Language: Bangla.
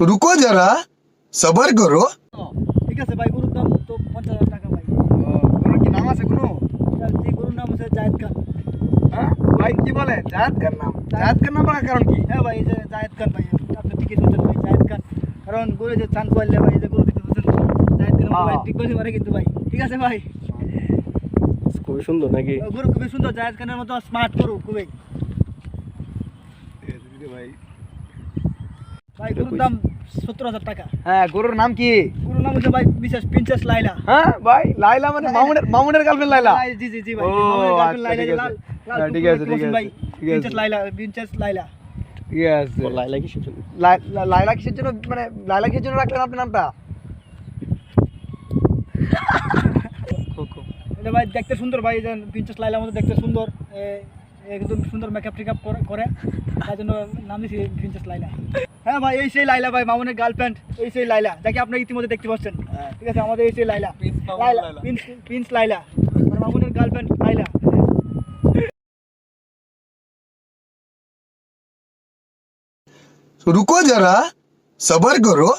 रुको जरा सबर करो ঠিক আছে ভাই গরুর দাম তো পঞ্চাশ হাজার টাকা ভাই গরুর কি নাম আছে কোনো যে গরুর নাম হচ্ছে জায়েদ খান হ্যাঁ ভাই কি বলে জাহাদ খান নাম জাহাদ খান নাম রাখার কারণ কি হ্যাঁ ভাই এই যে জায়েদ খান ভাই আপনি ঠিকই শুনছেন ভাই জায়েদ খান কারণ গরু যে চান করলে ভাই এই যে গরু দিতে বলছেন জায়েদ খান ভাই হ্যাঁ। ঠিক বলতে পারে কিন্তু ভাই ঠিক আছে ভাই খুবই সুন্দর নাকি গরু খুবই সুন্দর জায়েদ খানের মতো স্মার্ট গরু খুবই ভাই ভাই গরুর দাম সত্তর হাজার টাকা। হ্যাঁ গরুর নাম কি? গরুর নাম হচ্ছে ভাই বিশেষ প্রিন্সেস লাইলা হ্যাঁ ভাই লাইলা মানে মামুনের মামুনের গার্লফ্রেন্ড লাইলা জি জি জি ভাই মামুনের লাইলা, ঠিক আছে। হ্যাঁ, ঠিক আছে, দেখতে ঠিক আছে, ভাই প্রিন্সেস লাইলা প্রিন্সেস লাইলা ঠিক আছে। লাইলা কিসের জন্য? লাইলা কিসের মানে লাইলা কিসের জন্য রাখলেন আপনার নামটা? এটা ভাই দেখতে সুন্দর ভাই যে প্রিন্সেস লাইলার মতো দেখতে সুন্দর। একদম সুন্দর মেকআপ টেকআপ করে তার জন্য নাম দিয়েছি প্রিন্সেস লাইলা হ্যাঁ ভাই এই সেই লাইলা ভাই মামুনের গার্লফ্রেন্ড এই সেই লাইলা। যাকে আপনারা ইতিমধ্যে দেখতে পাচ্ছেন। হ্যাঁ। ঠিক আছে আমাদের এই সেই লাইলা। লাইলা প্রিন্স লাইলা। মানে মামুনের গার্লফ্রেন্ড লাইলা। রুকো যারা সবার করো।